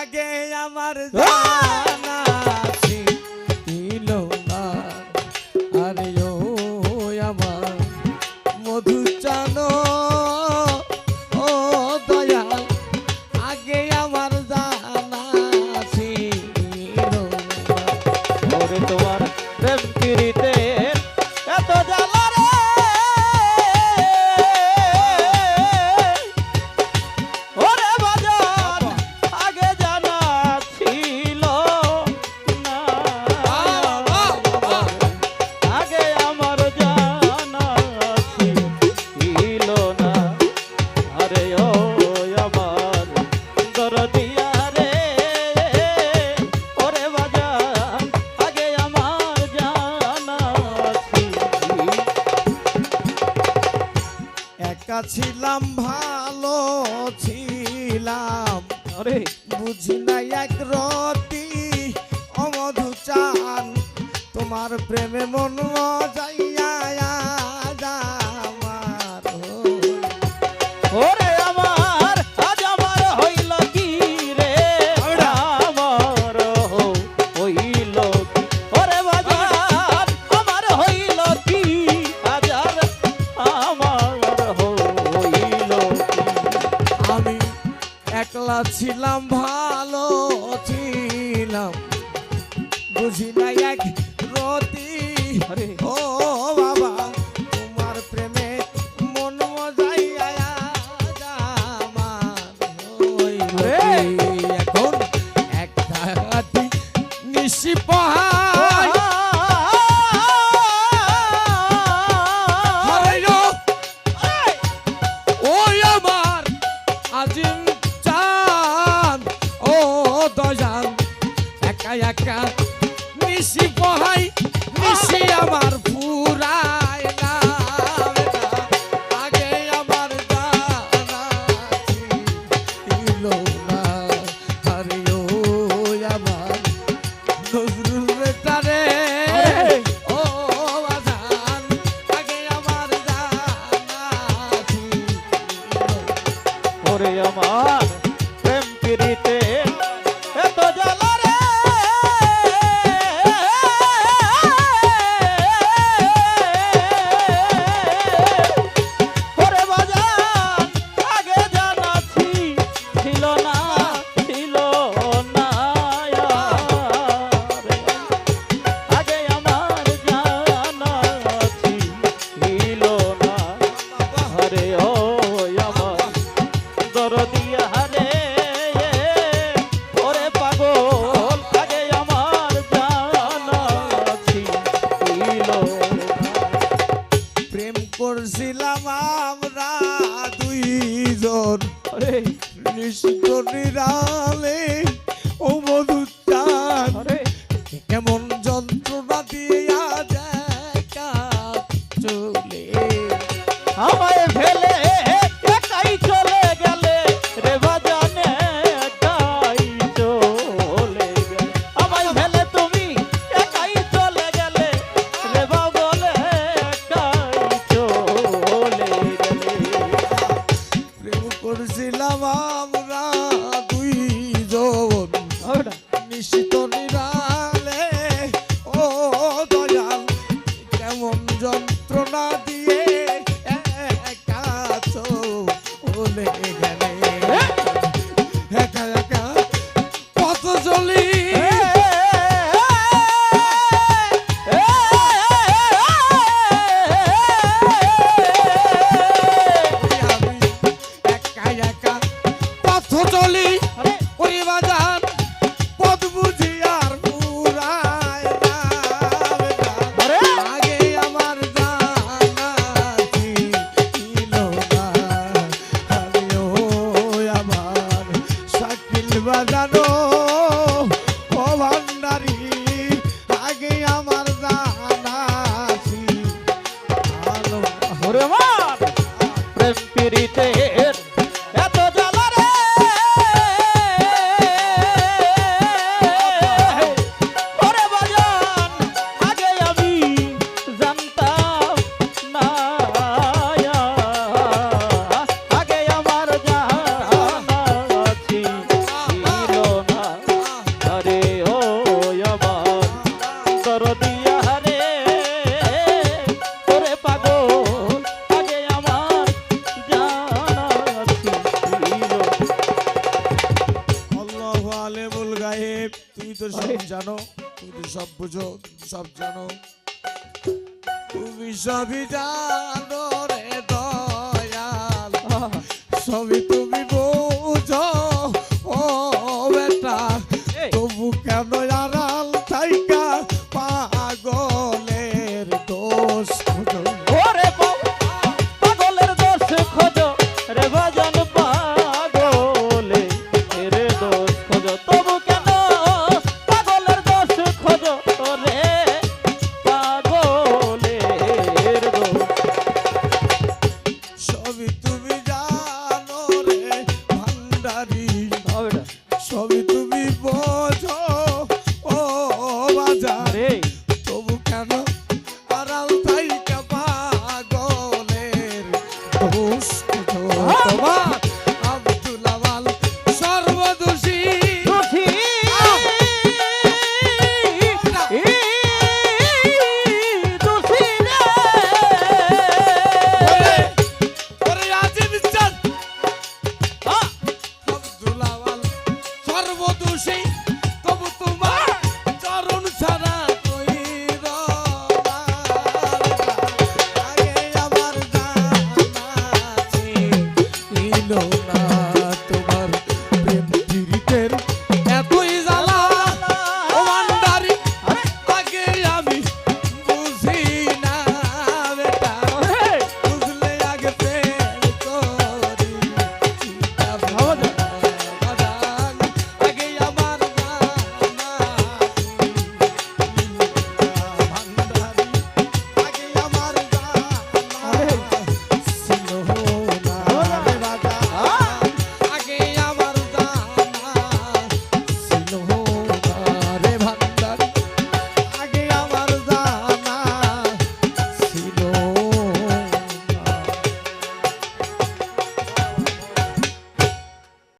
লাগে আমার একা ছিলাম ভালো ছিলাম। আরে। বুঝি না এক রতি অমধু চান। তোমার প্রেমে মন যাইয়া ছিলাম ভাই। মেরিতে সব বুঝো সব জানো। তুমি সবই জানো রে দয়াল। সবই